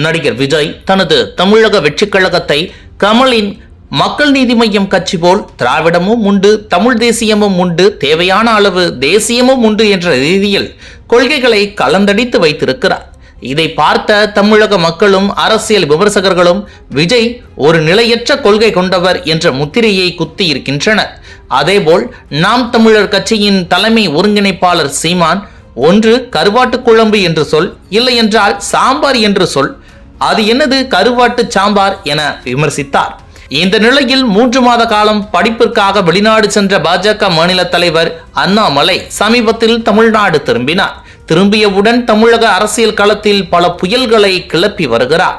நடிகர் விஜய் தனது தமிழக வெற்றிக் கழகத்தை கமலின் மக்கள் நீதி மையம் கட்சி போல் திராவிடமும் உண்டு தமிழ் தேசியமும் உண்டு தேவையான அளவு தேசியமும் உண்டு என்ற ரீதியில் கொள்கைகளை கலந்தடித்து வைத்திருக்கிறார். இதை பார்த்த தமிழக மக்களும் அரசியல் விமர்சகர்களும் விஜய் ஒரு நிலையற்ற கொள்கை கொண்டவர் என்ற முத்திரையை குத்தி இருக்கின்றனர். அதேபோல் நாம் தமிழர் கட்சியின் தலைமை ஒருங்கிணைப்பாளர் சீமான் ஒன்று கருவாட்டு குழம்பு என்று சொல் இல்லை என்றால் சாம்பார் என்று சொல் அது என்னது கருவாட்டு சாம்பார் என விமர்சித்தார். இந்த நிலையில் மூன்று மாத காலம் படிப்பிற்காக வெளிநாடு சென்ற பாஜக மாநில தலைவர் அண்ணாமலை சமீபத்தில் தமிழ்நாடு திரும்பினார். திரும்பியவுடன் தமிழக அரசியல் களத்தில் பல புயல்களை கிளப்பி வருகிறார்.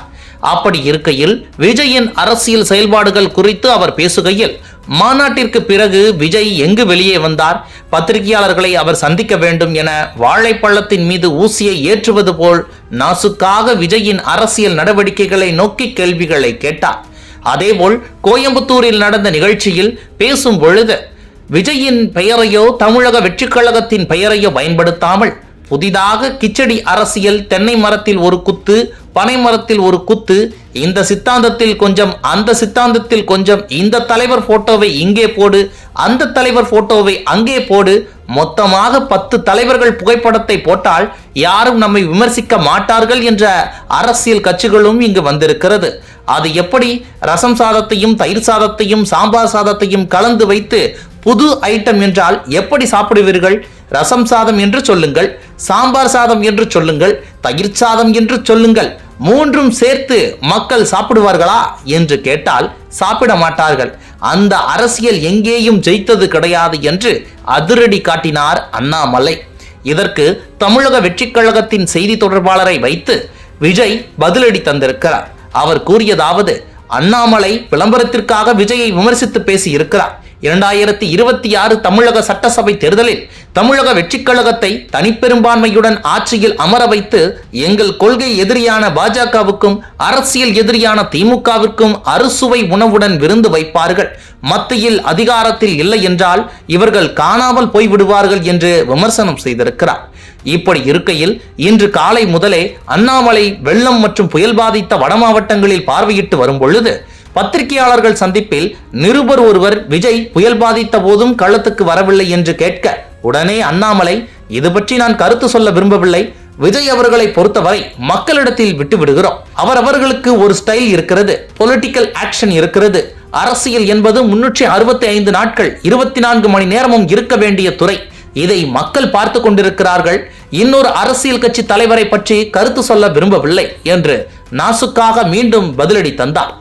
அப்படி இருக்கையில் விஜயின் அரசியல் செயல்பாடுகள் குறித்து அவர் பேசுகையில் மாநாட்டிற்கு பிறகு விஜய் எங்கு வெளியே வந்தார்? பத்திரிகையாளர்களை அவர் சந்திக்க வேண்டும் என வாழைப்பள்ளத்தின் மீது ஊசியை ஏற்றுவது போல் நாசுக்காக விஜயின் அரசியல் நடவடிக்கைகளை நோக்கி கேள்விகளை கேட்டார். அதேபோல் கோயம்புத்தூரில் நடந்த நிகழ்ச்சியில் பேசும் பொழுது விஜயின் பெயரையோ தமிழக வெற்றிக் கழகத்தின் பெயரையோ பயன்படுத்தாமல் புதிதாக கிச்சடி அரசியல் தென்னை மரத்தில் ஒரு குத்து பனை மரத்தில் ஒரு குத்து இந்த சித்தாந்தத்தில் கொஞ்சம் அந்த சித்தாந்தத்தில் கொஞ்சம் இந்த தலைவர் போட்டோவை இங்கே போடு அந்த தலைவர் போட்டோவை அங்கே போடு மொத்தமாக பத்து தலைவர்கள் புகைப்படத்தை போட்டால் யாரும் நம்மை விமர்சிக்க மாட்டார்கள் என்ற அரசியல் கட்சிகளும் இங்கு வந்திருக்கிறது. அது எப்படி? ரசம் சாதத்தையும் தயிர் சாதத்தையும் சாம்பார் சாதத்தையும் கலந்து வைத்து புது ஐட்டம் என்றால் எப்படி சாப்பிடுவீர்கள்? ரசம் சாதம் என்று சொல்லுங்கள் சாம்பார் சாதம் என்று சொல்லுங்கள் தயிர் சாதம் என்று சொல்லுங்கள் மூன்றும் சேர்த்து மக்கள் சாப்பிடுவார்களா என்று கேட்டால் சாப்பிட மாட்டார்கள். அந்த அரசியல் எங்கேயும் ஜெயித்தது கிடையாது என்று அதிரடி காட்டினார் அண்ணாமலை. இதற்கு தமிழக வெற்றிக் கழகத்தின் செய்தி தொடர்பாளரை வைத்து விஜய் பதிலடி தந்திருக்கிறார். அவர் கூறியதாவது அண்ணாமலை விளம்பரத்திற்காக விஜயை விமர்சித்து பேசி இருக்கிறார் இரண்டாயிரத்தி இருபத்தி ஆறு தமிழக சட்டசபை தேர்தலில் தமிழக வெற்றிக் கழகத்தை தனிப்பெரும்பான்மையுடன் ஆட்சியில் அமர வைத்து எங்கள் கொள்கை எதிரியான பாஜகவுக்கும் அரசியல் எதிரியான திமுகவிற்கும் அறுசுவை உணவுடன் விருந்து வைப்பார்கள். மத்தியில் அதிகாரத்தில் இல்லை என்றால் இவர்கள் காணாமல் போய்விடுவார்கள் என்று விமர்சனம் செய்திருக்கிறார். இப்படி இருக்கையில் இன்று காலை முதலே அண்ணாமலை வெள்ளம் மற்றும் புயல் பாதித்த வட மாவட்டங்களில் பார்வையிட்டு வரும் பொழுது பத்திரிகையாளர்கள் சந்திப்பில் நிருபர் ஒருவர் விஜய் புயல் பாதித்த போதும் களத்துக்கு வரவில்லை என்று கேட்க உடனே அண்ணாமலை இது பற்றி நான் கருத்து சொல்ல விரும்பவில்லை. விஜய் அவர்களை பொறுத்தவரை மக்களிடத்தில் விட்டு விடுகிறோம் அவரவர்களுக்கு ஒரு ஸ்டைல் இருக்கிறது பொலிட்டிக்கல் ஆக்ஷன் இருக்கிறது. அரசியல் என்பது முன்னூற்றி அறுபத்தி ஐந்து நாட்கள் இருபத்தி நான்கு மணி நேரமும் இருக்க வேண்டிய துறை. இதை மக்கள் பார்த்து கொண்டிருக்கிறார்கள். இன்னொரு அரசியல் கட்சி தலைவரை பற்றி கருத்து சொல்ல விரும்பவில்லை என்று நாசுக்காக மீண்டும் பதிலடி தந்தார்.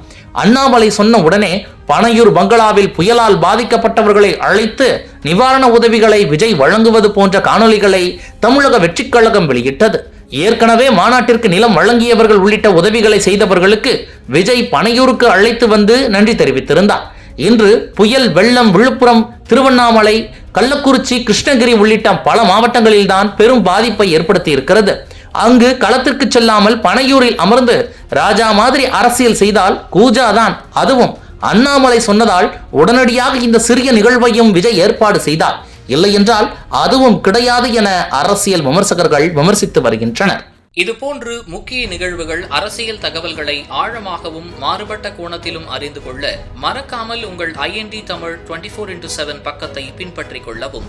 அண்ணாமலை சொன்ன உடனே பனையூர் பங்களாவில் புயலால் பாதிக்கப்பட்டவர்களை அழைத்து நிவாரண உதவிகளை விஜய் வழங்குவது போன்ற காணொளிகளை தமிழக வெற்றிக் கழகம் வெளியிட்டது. ஏற்கனவே மாநாட்டிற்கு நிலம் வழங்கியவர்கள் உள்ளிட்ட உதவிகளை செய்தவர்களுக்கு விஜய் பனையூருக்கு அழைத்து வந்து நன்றி தெரிவித்திருந்தார். இன்று புயல் வெள்ளம் விழுப்புரம் திருவண்ணாமலை கள்ளக்குறிச்சி கிருஷ்ணகிரி உள்ளிட்ட பல மாவட்டங்களில்தான் பெரும் பாதிப்பை ஏற்படுத்தி இருக்கிறது அங்கு களத்திற்கு செல்லாமல் பனையூரில் அமர்ந்து ராஜா மாதிரி அரசியல் செய்தால் கூஜாதான். அதுவும் அண்ணாமலை சொன்னதால் உடனடியாக இந்த சிறிய நிகழ்வையும் விஜய் ஏற்பாடு செய்தார். இல்லையென்றால் அதுவும் கிடையாது என அரசியல் விமர்சகர்கள் விமர்சித்து வருகின்றனர். இதுபோன்று முக்கிய நிகழ்வுகள் அரசியல் தகவல்களை ஆழமாகவும் மாறுபட்ட கோணத்திலும் அறிந்து கொள்ள மறக்காமல் உங்கள் IND Tamil twenty four into seven பக்கத்தை பின்பற்றிக் கொள்ளவும்.